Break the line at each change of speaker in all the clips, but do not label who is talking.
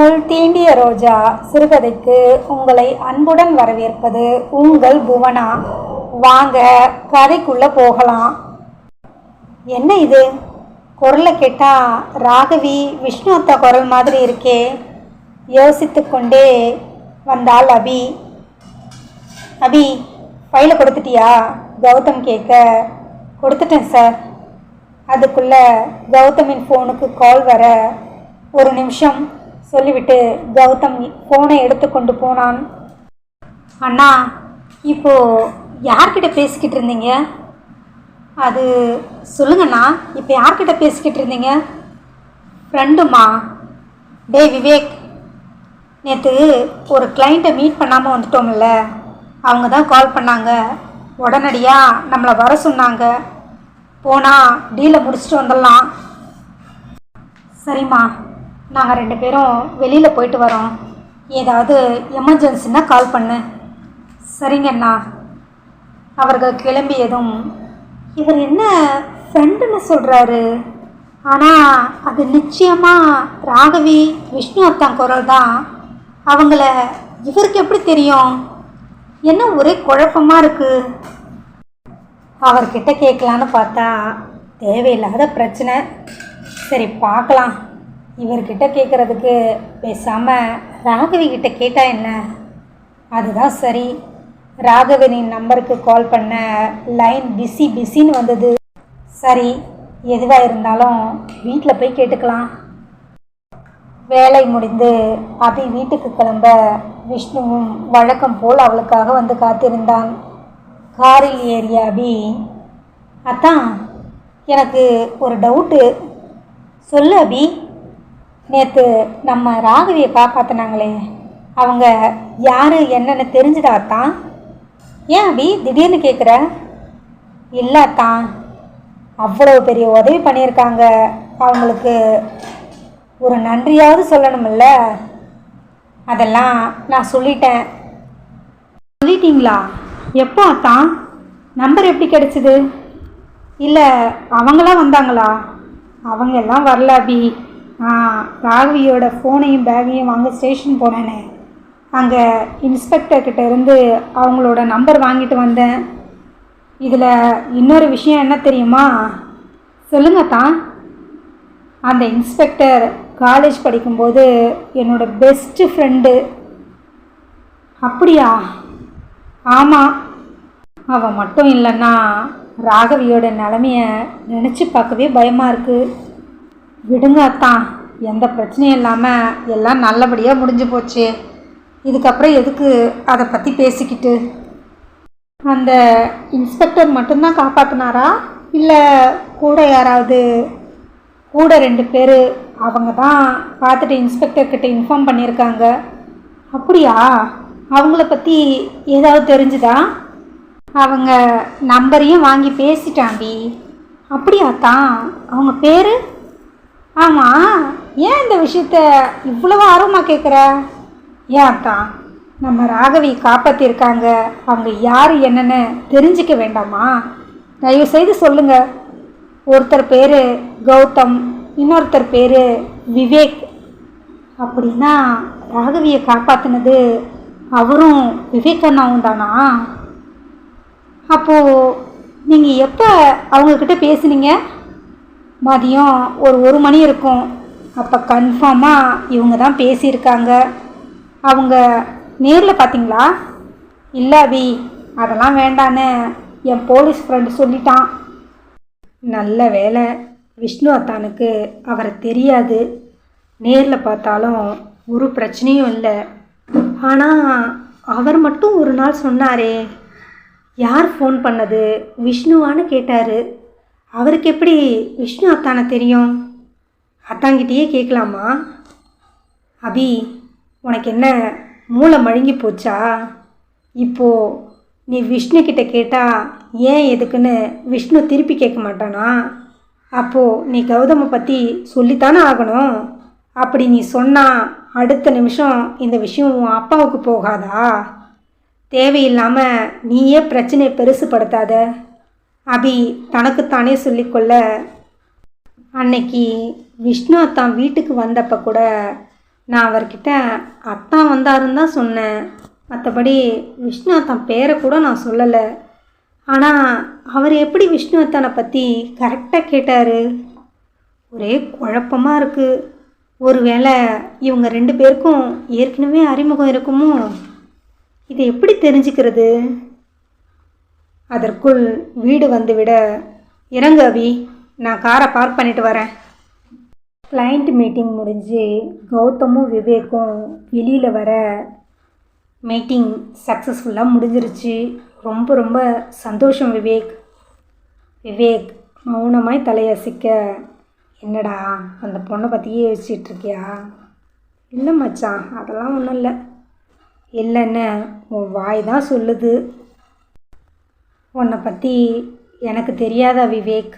முள் தீண்டிய ரோஜா சிறுகதைக்கு உங்களை அன்புடன் வரவேற்பது உங்கள் புவனா. வாங்க கதைக்குள்ளே போகலாம். என்ன இது? குரலை கேட்டால் ராகவி விஷ்ணு அத்தா குரல் மாதிரி இருக்கே. யோசித்து கொண்டே வந்தாள் அபி. அபி ஃபைலை கொடுத்துட்டியா? கௌதம் கேட்க கொடுத்துட்டேன் சார். அதுக்குள்ளே கௌதமின் ஃபோனுக்கு கால் வர ஒரு நிமிஷம் சொல்லிவிட்டு கௌதம் ஃபோனை எடுத்துக்கொண்டு போனான். அண்ணா இப்போ யார்கிட்ட பேசிக்கிட்டு இருந்தீங்க? அது சொல்லுங்கண்ணா இப்போ யார்கிட்ட பேசிக்கிட்டு இருந்தீங்க? ஃப்ரெண்டுமா. டேய் விவேக் நேற்று ஒரு கிளைண்ட்டை மீட் பண்ணாமல் வந்துட்டோம்ல அவங்க தான் கால் பண்ணாங்க. உடனடியாக நம்மளை வர சொன்னாங்க. போனால் டீலை முடிச்சுட்டு வந்துடலாம் சரிம்மா. நாங்கள் ரெண்டு பேரும் வெளியில் போயிட்டு வரோம். ஏதாவது எமர்ஜென்சின்னா கால் பண்ணு. சரிங்கண்ணா. அவர்கள் கிளம்பியதும் இவர் என்ன ஃப்ரெண்டுன்னு சொல்கிறாரு ஆனால் அது நிச்சயமாக ராகவி விஷ்ணு அத்தான் குரல் தான். அவங்கள இவருக்கு எப்படி தெரியும்? என்ன ஒரே குழப்பமாக இருக்குது அவர்கிட்ட கேட்கலான்னு பார்த்தா தேவையில்லாத பிரச்சனை. சரி பார்க்கலாம். இவர்கிட்ட கேட்குறதுக்கு பேசாமல் ராகவி கிட்ட கேட்டா என்ன? அதுதான் சரி. ராகவனின் நம்பருக்கு கால் பண்ண லைன் பிஸி பிஸின்னு வந்தது. சரி எதுவாக இருந்தாலும் வீட்டில் போய் கேட்டுக்கலாம். வேலை முடிந்து அபி வீட்டுக்கு கிளம்ப விஷ்ணுவும் வழக்கம் போல் அவளுக்காக வந்து காத்திருந்தான். காரில் ஏறிய அபி அத்தான் எனக்கு ஒரு டவுட்டு சொல்லு அபி. நேற்று நம்ம ராகவியை காப்பாற்றினாங்களே அவங்க யார் என்னன்னு தெரிஞ்சுதா தான் ஏன் அபி? திடீர்னு கேட்குற இல்லை அத்தான் அவ்வளோ பெரிய உதவி பண்ணியிருக்காங்க. அவங்களுக்கு ஒரு நன்றியாவது சொல்லணும்ல. அதெல்லாம் நான் சொல்லிட்டேன். சொல்லிட்டீங்களா? எப்போ அத்தான் நம்பர் எப்படி கிடைச்சிது? இல்லை அவங்களாம் வந்தாங்களா? அவங்க எல்லாம் வரல அபி. ஆ ராகவியோட ஃபோனையும் பேக்கையும் வாங்க ஸ்டேஷன் போனேனே. அங்கே இன்ஸ்பெக்டர்கிட்ட இருந்து அவங்களோட நம்பர் வாங்கிட்டு வந்தேன். இதில் இன்னொரு விஷயம் என்ன தெரியுமா? சொல்லுங்க தான் அந்த இன்ஸ்பெக்டர் காலேஜ் படிக்கும்போது என்னோட பெஸ்ட்டு ஃப்ரெண்டு அப்படியா? ஆமாம் அவன் மட்டும் இல்லைன்னா ராகவியோட நிலமைய நினச்சி பார்க்கவே பயமாக இருக்குது விடுங்க அத்தான் எந்த பிரச்சனையும் இல்லாமல் எல்லாம் நல்லபடியாக முடிஞ்சு போச்சு. இதுக்கப்புறம் எதுக்கு அதை பற்றி பேசிக்கிட்டு? அந்த இன்ஸ்பெக்டர் மட்டும்தான் காப்பாற்றினாரா இல்லை கூட யாராவது கூட ரெண்டு பேர் அவங்க தான் பார்த்துட்டு இன்ஸ்பெக்டர்கிட்ட இன்ஃபார்ம் பண்ணியிருக்காங்க. அப்படியா? அவங்கள பற்றி ஏதாவது தெரிஞ்சுதா? அவங்க நம்பரையும் வாங்கி பேசிட்டாண்டி. அப்படியா தான் அவங்க பேர்? ஆமாம் ஏன் இந்த விஷயத்த இவ்வளவு ஆர்வமாக கேட்குற ஏன் அக்கா நம்ம ராகவி காப்பாற்றிருக்காங்க அவங்க யார் என்னன்னு தெரிஞ்சிக்க வேண்டாமா? தயவு செய்து சொல்லுங்கள் ஒருத்தர் பேர் கௌதம் இன்னொருத்தர் பேர் விவேக். அப்படின்னா ராகவியை காப்பாற்றினது அவரும் விவேக் அண்ணாவும் தானா? அப்போது நீங்கள் எப்போ அவங்கக்கிட்ட பேசுனீங்க? மதியம் ஒரு ஒரு மணி இருக்கும். அப்போ கன்ஃபார்மாக இவங்க தான் பேசியிருக்காங்க. அவங்க நேரில் பார்த்தீங்களா இல்லை அபி அதெல்லாம் வேண்டான்னு என் போலீஸ் ஃப்ரெண்டு சொல்லிட்டான். நல்ல வேலை விஷ்ணு அத்தானுக்கு அவரை தெரியாது. நேரில் பார்த்தாலும் ஒரு பிரச்சனையும் இல்லை. ஆனால் அவர் மட்டும் ஒரு நாள் சொன்னாரே யார் ஃபோன் பண்ணது? விஷ்ணுவான்னு கேட்டார். அவருக்கு எப்படி விஷ்ணு அத்தானை தெரியும்? அத்தாங்கிட்டேயே கேட்கலாமா அபி உனக்கு என்ன மூளை மழுங்கி போச்சா? இப்போது நீ விஷ்ணு கிட்ட கேட்டால் ஏன் எதுக்குன்னு விஷ்ணு திருப்பி கேட்க மாட்டானா? அப்போது நீ கௌதமை பற்றி சொல்லித்தானே ஆகணும். அப்படி நீ சொன்னால் அடுத்த நிமிஷம் இந்த விஷயம் உன் அப்பாவுக்கு போகாதா? தேவையில்லாமல் நீயே பிரச்சனையை பெருசுப்படுத்தாத. அபி தனக்குத்தானே சொல்லிக்கொள்ள அன்னைக்கு விஷ்ணு அத்தான் வீட்டுக்கு வந்தப்ப கூட நான் அவர்கிட்ட அத்தான் வந்தாருன்னு தான் சொன்னேன். மற்றபடி விஷ்ணு அத்தான் பேரை கூட நான் சொல்லலை. ஆனால் அவர் எப்படி விஷ்ணு அத்தானை பற்றி கரெக்டாக கேட்டார்? ஒரே குழப்பமாக இருக்குது ஒருவேளை இவங்க ரெண்டு பேருக்கும் ஏற்கனவே அறிமுகம் இருக்குமோ? இதை எப்படி தெரிஞ்சுக்கிறது? அதற்குள் வீடு வந்துவிட இறங்கு அபி நான் காரை பார்க் பண்ணிட்டு வரேன். கிளைண்ட் மீட்டிங் முடிஞ்சு கௌதமும் விவேக்கும் வெளியில் வர மீட்டிங் சக்ஸஸ்ஃபுல்லாக முடிஞ்சிருச்சு. ரொம்ப ரொம்ப சந்தோஷம் விவேக். விவேக் மௌனமாய் தலையசிக்க என்னடா அந்த பொண்ணை பற்றியே யோசிச்சிட்ருக்கியா இல்லை மச்சான் அதெல்லாம் ஒன்றும் இல்லை. இல்லைன்னு உன் வாய் தான் சொல்லுது. உன்னை பற்றி எனக்கு தெரியாதா விவேக்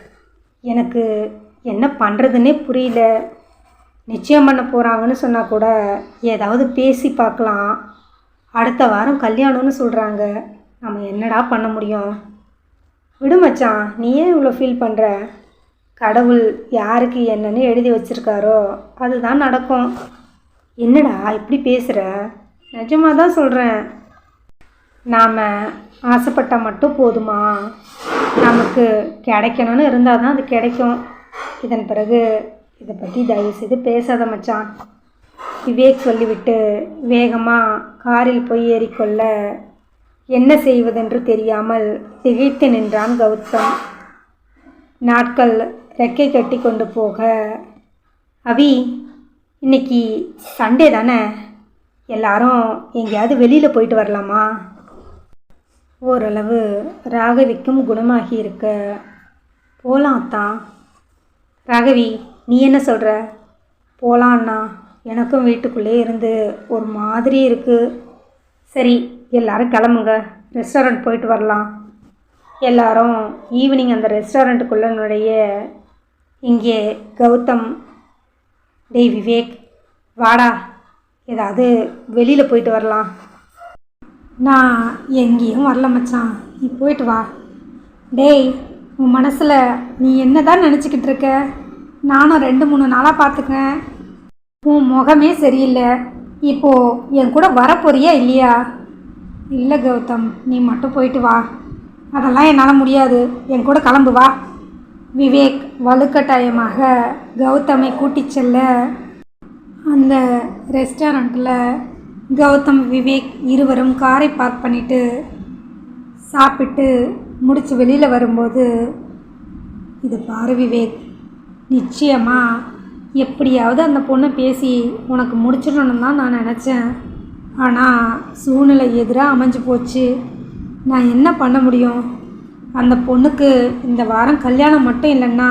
எனக்கு என்ன பண்ணுறதுன்னே புரியல. நிச்சயம் பண்ண போகிறாங்கன்னு சொன்னால் கூட ஏதாவது பேசி பார்க்கலாம். அடுத்த வாரம் கல்யாணம்னு சொல்கிறாங்க நம்ம என்னடா பண்ண முடியும்? விடு மச்சான் நீ ஏன் இவ்வளோ ஃபீல் பண்ணுற கடவுள் யாருக்கு என்னன்னு எழுதி வச்சிருக்காரோ அதுதான் நடக்கும். என்னடா இப்படி பேசுகிற நிஜமாக தான் சொல்கிறேன் நாம் ஆசைப்பட்டால் மட்டும் போதுமா? நமக்கு கிடைக்கணும்னு இருந்தால் தான் அது கிடைக்கும். இதன் பிறகு இதை பற்றி தயவு செய்து பேசாத மச்சான். விவேக் சொல்லிவிட்டு வேகமாக காரில் போய் ஏறிக்கொள்ள என்ன செய்வதென்று தெரியாமல் திகைத்து நின்றான் கௌதம். நாட்கள் ரெக்கை கட்டி கொண்டு போக. அவி இன்னைக்கு சண்டே தானே? எல்லாரும் எங்கேயாவது வெளியில் போயிட்டு வரலாமா? ஓரளவு ராகவிக்கும் குணமாகி இருக்க போகலாம் அத்தான் ராகவி நீ என்ன சொல்கிற போலான்னா எனக்கும் வீட்டுக்குள்ளே இருந்து ஒரு மாதிரி இருக்குது சரி எல்லாரும் கிளம்புங்க. ரெஸ்டாரண்ட் போயிட்டு வரலாம். எல்லாரும் ஈவினிங் அந்த ரெஸ்டாரண்ட்டுக்குள்ளே நுழைய இங்கே கௌதம் டே விவேக் வாடா. ஏதாவது வெளியில் போயிட்டு வரலாம். நான் எங்கேயும் வரல மச்சான். நீ போயிட்டு வா. டேய் உன் மனசில் நீ என்ன தான் நினச்சிக்கிட்டு இருக்க? நானும் ரெண்டு மூணு நாளாக பார்த்துக்கேன் உன் முகமே சரியில்லை. இப்போது என் கூட வரப்போறியா இல்லையா? இல்லை கௌதம். நீ மட்டும் போயிட்டு வா. அதெல்லாம் என்னால் முடியாது. என் கூட கிளம்பு வா. விவேக் வலுக்கட்டாயமாக கௌதமை கூட்டிச் செல்ல அந்த ரெஸ்டாரண்ட்டில் கௌதம் விவேக் இருவரும் காரை பார்க் பண்ணிவிட்டு சாப்பிட்டு முடித்து வெளியில் வரும்போது இது பாரு விவேக் நிச்சயமாக எப்படியாவது அந்த பொண்ணை பேசி உனக்கு முடிச்சிடணும் தான் நான் நினச்சேன். ஆனால் சூழ்நிலை எதிராக அமைஞ்சு போச்சு. நான் என்ன பண்ண முடியும்? அந்த பொண்ணுக்கு இந்த வாரம் கல்யாணம் மட்டும் இல்லைன்னா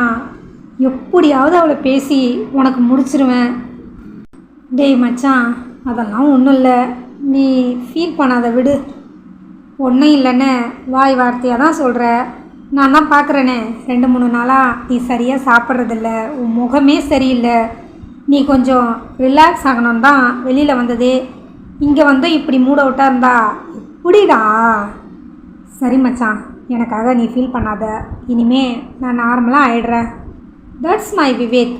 எப்படியாவது அவளை பேசி உனக்கு முடிச்சிருவேன். டேய் மச்சான் அதெல்லாம் ஒன்றும் இல்லை. நீ ஃபீல் பண்ணாத விடு. ஒன்றும் இல்லைன்னு வாய் வார்த்தையாக தான் சொல்கிற நான் தான் பார்க்குறேனே ரெண்டு மூணு நாளாக நீ சரியாக சாப்பிட்றதில்ல. உன் முகமே சரியில்லை. நீ கொஞ்சம் ரிலாக்ஸ் ஆகணும் தான் வெளியில் வந்ததே. இங்கே வந்து இப்படி மூட விட்டா இருந்தா இப்படிடா சரி மச்சான். எனக்காக நீ ஃபீல் பண்ணாத. இனிமே நான் நார்மலாக ஆயிடுறேன். தட்ஸ் மை விவேக்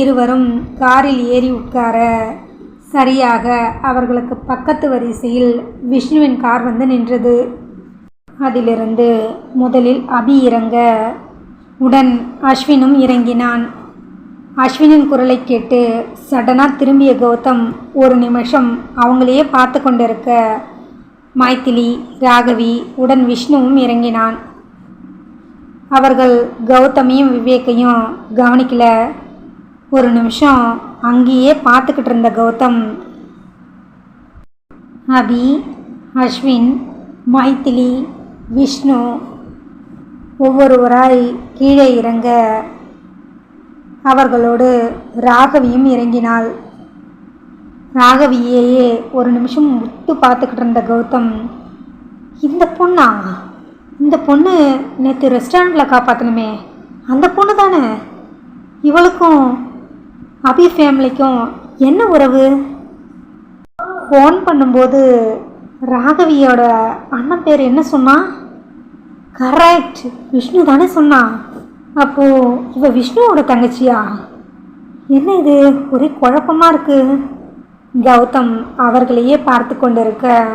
இருவரும் காரில் ஏறி உட்கார சரியாக அவர்களுக்கு பக்கத்து வரிசையில் விஷ்ணுவின் கார் வந்து நின்றது. அதிலிருந்து முதலில் அபி இறங்க உடன் அஸ்வினும் இறங்கினான். அஸ்வினின் குரலை கேட்டு சடனாக திரும்பிய கௌதம் ஒரு நிமிஷம் அவங்களையே பார்த்து கொண்டிருக்க மைத்திலி ராகவி உடன் விஷ்ணுவும் இறங்கினான். அவர்கள் கௌதமையும் விவேக்கையும் கவனிக்கல. ஒரு நிமிஷம் அங்கேயே பார்த்துக்கிட்டு இருந்த கௌதம். அபி அஸ்வின் மைத்திலி விஷ்ணு ஒவ்வொருவராய் கீழே இறங்க அவர்களோடு ராகவியும் இறங்கினாள். ராகவியையே ஒரு நிமிஷம் முத்து பார்த்துக்கிட்டு இருந்த கௌதம் இந்த பொண்ணா? இந்த பொண்ணு நேற்று ரெஸ்டாரண்ட்டில் காப்பாற்றணுமே அந்த பொண்ணு தானே இவளுக்கும் அபி ஃபேமிலிக்கும் என்ன உறவு? ஃபோன் பண்ணும்போது ராகவியோட அண்ணன் பேர் என்ன சொன்னா? கரெக்ட் விஷ்ணு தானே சொன்னா. அப்போது இவ விஷ்ணுவோட தங்கச்சியா? என்ன இது? ஒரே குழப்பமாக இருக்கு. கௌதம் அவர்களையே பார்த்து கொண்டு இருக்க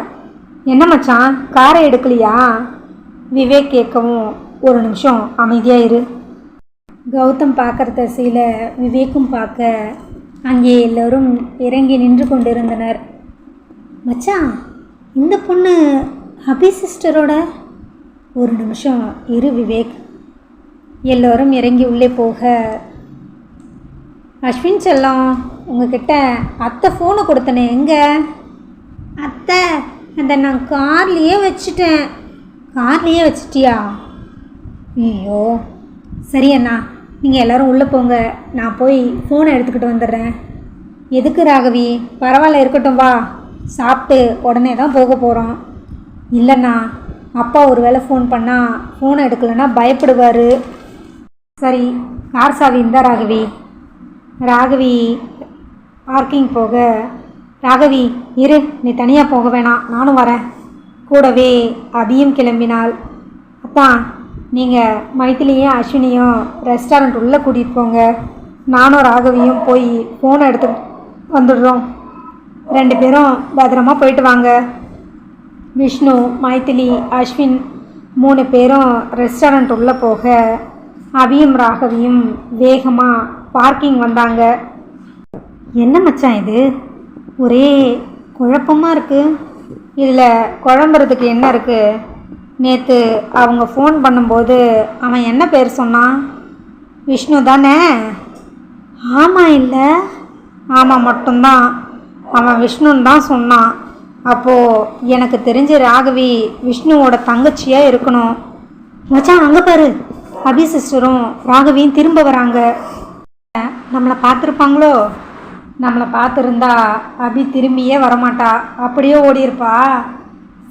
என்ன மச்சான் காரை எடுக்கலையா? விவேக் கேட்கவும் ஒரு நிமிஷம் அமைதியாக இரு. கௌதம் பார்க்குற திசையில் விவேக்கும் பார்க்க அங்கே எல்லோரும் இறங்கி நின்று கொண்டிருந்தனர். மச்சான் இந்த பொண்ணு அபி சிஸ்டரோட ஒரு நிமிஷம் இரு விவேக். எல்லோரும் இறங்கி உள்ளே போக அஸ்வின் செல்லம் உங்ககிட்ட அத்தை ஃபோனை கொடுத்தனே எங்கே? அத்தை அதை நான் கார்லேயே வச்சுட்டேன். கார்லேயே வச்சிட்டியா? ஐயோ சரி அண்ணா நீங்கள் எல்லோரும் உள்ளே போங்க. நான் போய் ஃபோனை எடுத்துக்கிட்டு வந்துடுறேன். எதுக்கு ராகவி? பரவாயில்ல இருக்கட்டும் வா. சாப்பிட்டு உடனே தான் போக போகிறோம் இல்லைண்ணா அப்பா ஒரு வேளை ஃபோன் பண்ணால் ஃபோனை எடுக்கலைன்னா பயப்படுவார். சரி கார் சாவி இருந்தா ராகவி. ராகவி பார்க்கிங் போக. ராகவி இரு நீ தனியாக போக வேணாம். நானும் வரேன். கூடவே அபியும் கிளம்பினாள். அத்தான் நீங்கள் மைத்திலியும் அஸ்வினியும் ரெஸ்டாரண்ட் உள்ளே கூட்டிகிட்டு போங்க. நானும் ராகவியும் போய் ஃபோனை எடுத்து வந்துடுறோம். ரெண்டு பேரும் பத்திரமா போயிட்டு வாங்க. விஷ்ணு மைத்திலி அஸ்வின் மூணு பேரும் ரெஸ்டாரண்ட் உள்ளே போக அவியும் ராகவியும் வேகமாக பார்க்கிங் வந்தாங்க. என்ன மச்சான் இது? ஒரே குழப்பமாக இருக்குது இதில் குழம்புறதுக்கு என்ன இருக்குது நேற்று அவங்க ஃபோன் பண்ணும்போது அவன் என்ன பேர் சொன்னான்? விஷ்ணு தானே? ஆமாம் இல்லை. ஆமாம் மட்டும்தான். அவன் விஷ்ணுன்னு தான் சொன்னான். அப்போது எனக்கு தெரிஞ்ச ராகவி விஷ்ணுவோட தங்கச்சியாக இருக்கணும். மச்சான் அங்கே பாரு. அபி சிஸ்டரும் ராகவியும் திரும்ப வராங்க. நம்மளை பார்த்துருப்பாங்களோ? நம்மளை பார்த்துருந்தா அபி திரும்பியே வரமாட்டா. அப்படியே ஓடியிருப்பா.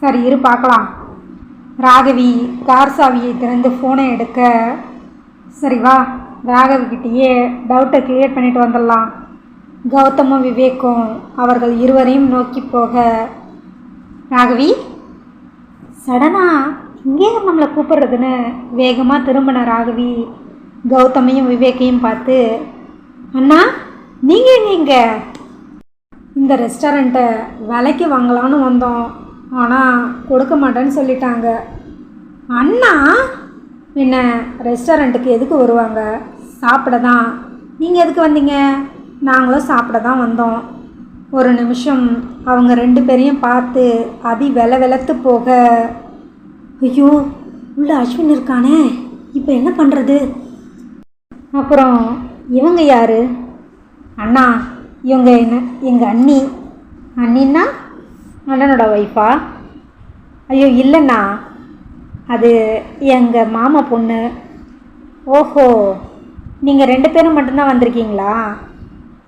சரி இரு பார்க்கலாம். ராகவி கார் சாவியை திறந்து ஃபோனை எடுக்க சரி வா ராகவிக்கிட்டேயே டவுட்டை கிளியர் பண்ணிட்டு வந்துடலாம். கௌதமும் விவேக்கும் அவர்கள் இருவரையும் நோக்கி போக ராகவி சடனாக இங்கே நம்மளை கூப்பிடுறதுன்னு வேகமாக திரும்பின ராகவி கௌதமையும் விவேக்கையும் பார்த்து அண்ணா நீங்கள் எங்கே இங்கே? இந்த ரெஸ்டாரண்ட்டை விலைக்கு வாங்கலான்னு வந்தோம். ஆனால் கொடுக்க மாட்டேன்னு சொல்லிட்டாங்க. அண்ணா என்ன ரெஸ்டாரண்ட்டுக்கு எதுக்கு வருவாங்க? சாப்பிட தான் நீங்கள் எதுக்கு வந்தீங்க? நாங்களும் சாப்பிட தான் வந்தோம். ஒரு நிமிஷம் அவங்க ரெண்டு பேரையும் பார்த்து அபி வெல வெலத்து போக ஐயோ உள்ள அஸ்வின் இருக்கானே இப்போ என்ன பண்ணுறது அப்புறம் இவங்க யார்? அண்ணா இவங்க என்ன எங்கள் அண்ணி. அண்ணின்னா? அண்ணனோட ஒய்ஃபா ஐயோ இல்லைண்ணா. அது எங்கள் மாமா பொண்ணு. ஓஹோ நீங்கள் ரெண்டு பேரும் மட்டும்தான் வந்திருக்கீங்களா?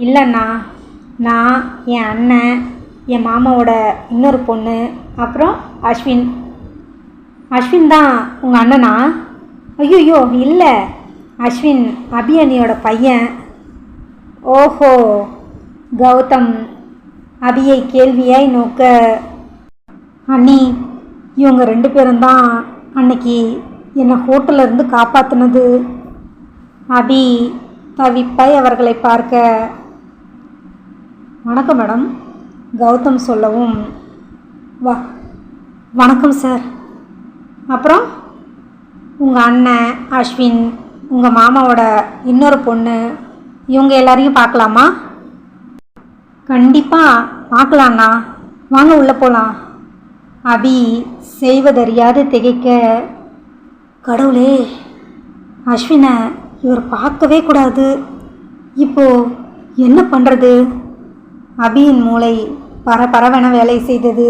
இல்லைண்ணா நான் என் அண்ணன் என் மாமாவோட இன்னொரு பொண்ணு அப்புறம் அஸ்வின். அஸ்வின் தான் உங்கள் அண்ணனா? ஐயோ இல்லை. அஸ்வின் அபியனியோட பையன். ஓஹோ கௌதம். அபியை கேள்வியாய் நோக்க அண்ணி இவங்க ரெண்டு பேரும் தான் அன்னைக்கு என்னை ஹோட்டல்ல இருந்து காப்பாற்றினது அபி தவிப்பாய் அவர்களை பார்க்க வணக்கம் மேடம் கௌதம் சொல்லவும் வா வணக்கம் சார் அப்புறம் உங்கள் அண்ணன் அஸ்வின் உங்கள் மாமாவோட இன்னொரு பொண்ணு இவங்க எல்லாரையும் பார்க்கலாமா? கண்டிப்பாக பார்க்கலாண்ணா. வாங்க உள்ளே போகலாம் அபி செய்வதறியாது திகைக்க. கடவுளே அஸ்வினை இவர் பார்க்கவே கூடாது. இப்போது என்ன பண்ணுறது அபியின் மூளை பரபரவென வேலை செய்தது.